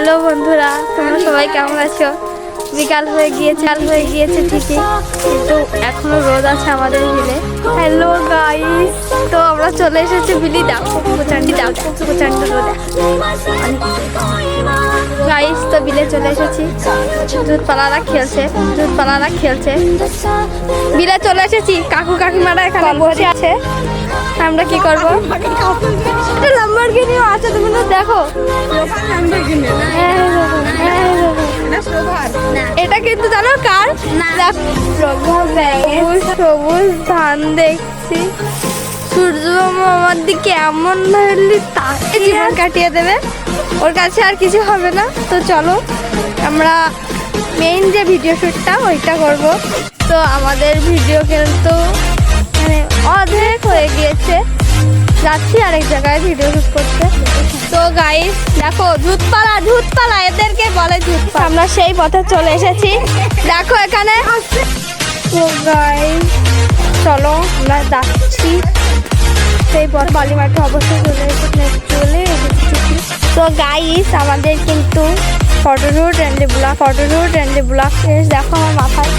Hello বন্ধুরা, তোমরা সবাই কেমন আছো? বিকাল হয়ে গিয়েছে, কাল হয়ে গিয়েছে ঠিকই, কিন্তু এখনও রোদ আছে আমাদের বিলে হ্যালো গাইস তো আমরা চলে এসেছি বিলি দেখো প্রচণ্ড দেখো প্রচণ্ড রোদে গাইস তো বিলে চলে এসেছি। দুধ পালারা খেলছে দুধ পালারা খেলছে। বিলে চলে এসেছি, কাকু কাকিমারা এখানে বসে আছে। আমরা কি করব? একটা লাম্বরগিনিও আছে তুমি তো দেখো। হ্যাঁ, হ্যাঁ, হ্যাঁ। এটা কিন্তু জানো কার? সবুজ ধান দেখছি। সূর্য আমার দিকে এমন ধরলি তাকে জীবন কাটিয়ে দেবে। ওর কাছে আর কিছু হবে না। তো চলো আমরা মেইন যে ভিডিও শ্যুটটা ওইটা করব। তো আমাদের ভিডিও কিন্তু মানে অর্ধেক হয়ে গিয়েছে। যাচ্ছি আরেক জায়গায় ভিডিও শুট করতে। তো গাইস দেখো ধুতপালা ধুতপালা এদেরকে বলে ধুতপালা আমরা সেই পথে চলে এসেছি। দেখো এখানে। তো গাইস চলো, আমরা যাচ্ছি। সেই পথ বালি মাঠে অবশ্যই চলে এসেছি চলে তো গাইস আমাদের কিন্তু photo shoot and blog photo shoot and blog দেখো আমার মাথায়।